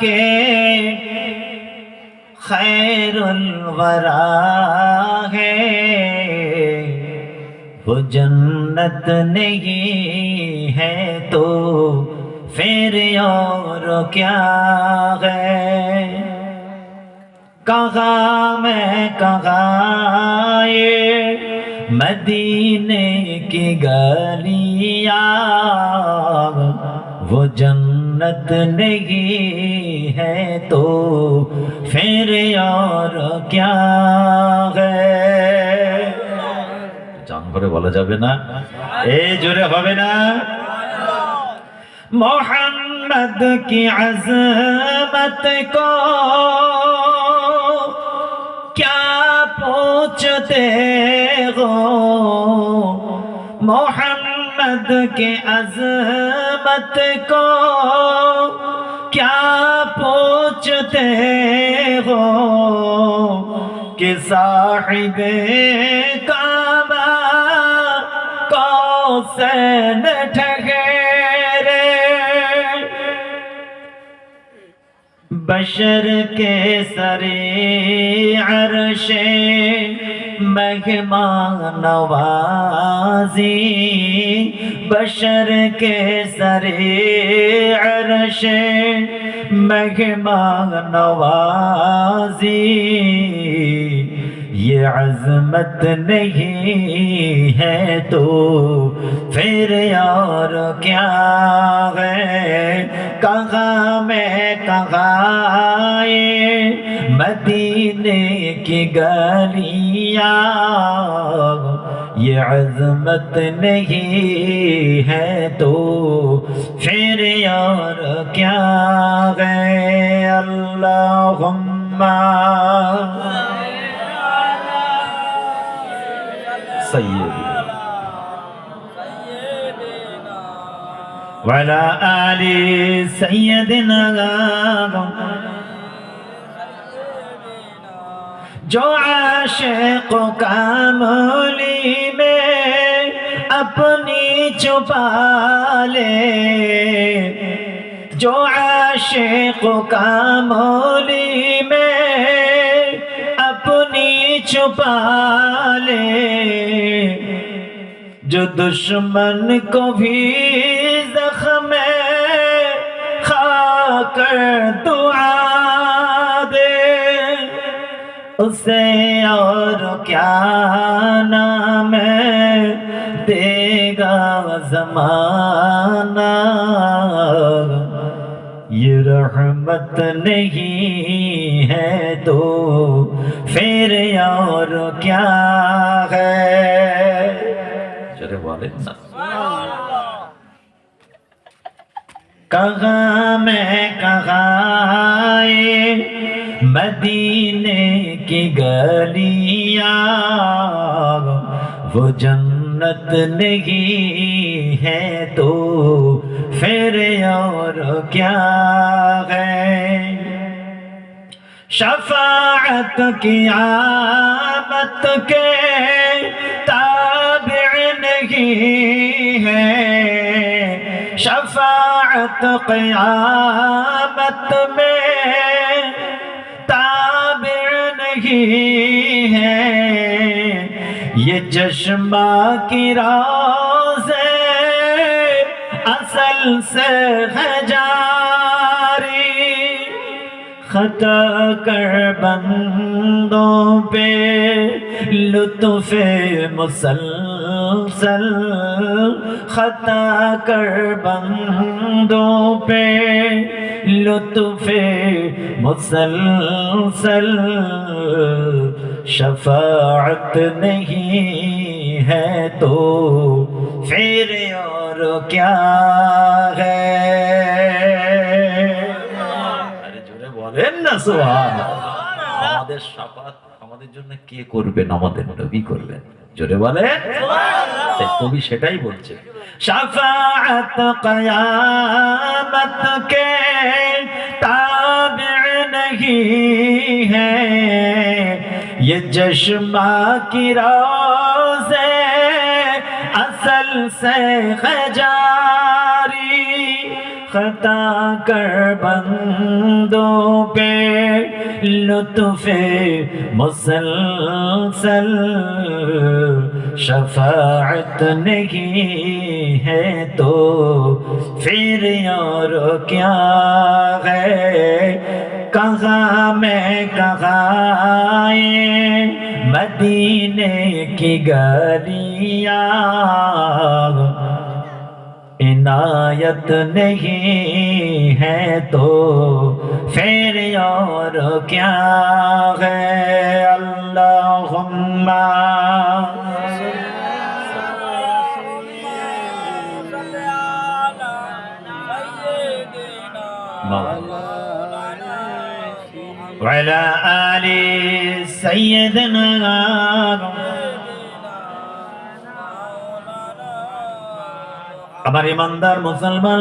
کے خیر الورا ہے۔ وہ جنت نہیں ہے تو پھر اور کیا ہے؟ کہا میں کہا یہ مدینے کی گلیاں؟ وہ جنت जन्नत नहीं है तो फिर और क्या है জান করে বলা যাবে না এই জোরে হবে না मोहम्मद की अजमत को क्या पूछते हो मोहम्मद के अजमत को क्या पूछते हो कि साहिब काबा कौसन ठहरे बशर के सरे अरशे مہمان نوازی بشر کے سر عرش مہمان نوازی یہ عظمت نہیں ہے تو پھر اور کیا ہے؟ کہاں میں کہاں مدینے کی گلی دنیا یہ عظمت نہیں ہے تو پھر یار کیا ہے اللہم سید ولا آل سیدنا جو عاشق کا مولی میں اپنی چھپا لے جو عاشق کا مولی میں اپنی چھپا لے جو دشمن کو بھی زخم کر دو اسے اور کیا نام دے گا زمانہ۔ یہ رحمت نہیں ہے تو پھر اور کیا ہے؟ چلے والد کہاں میں کہاں مدینے کی گلیاں وہ جنت نہیں ہے تو پھر اور کیا ہے؟ شفاعت کی آمت کے تابع نہیں ہے۔ شفاعت قیامت میں تابع کی ہے۔ یہ چشمہ کی راز اصل سے ہے جاری خطا کر بندوں پہ لطف مسلم मुसलसल खता कर बंदों पे लुत्फ मुसलसल शफाअत नहीं है तो फिर और क्या है আরে জোরে বলেন না সোহান আমাদের সাফাত আমাদের জন্য কে করবেন আমাদের নবী করবেন জোরে বলে? কবি সেটাই বলছে। সাফাত কয়ামত কে তাবে নহি হে ইয়ে জশমা কি রোজে আসল সে খজা برستا کر بندوں پہ لطف مسلسل شفاعت نہیں ہے تو پھر اور کیا ہے؟ کہاں میں کہاں مدینے کی گلیاں गलियां इनायत नहीं है तो फिर और क्या है अल्लाहुम्मा وعلى آل سيدنا আমার ইমানদার মুসলমান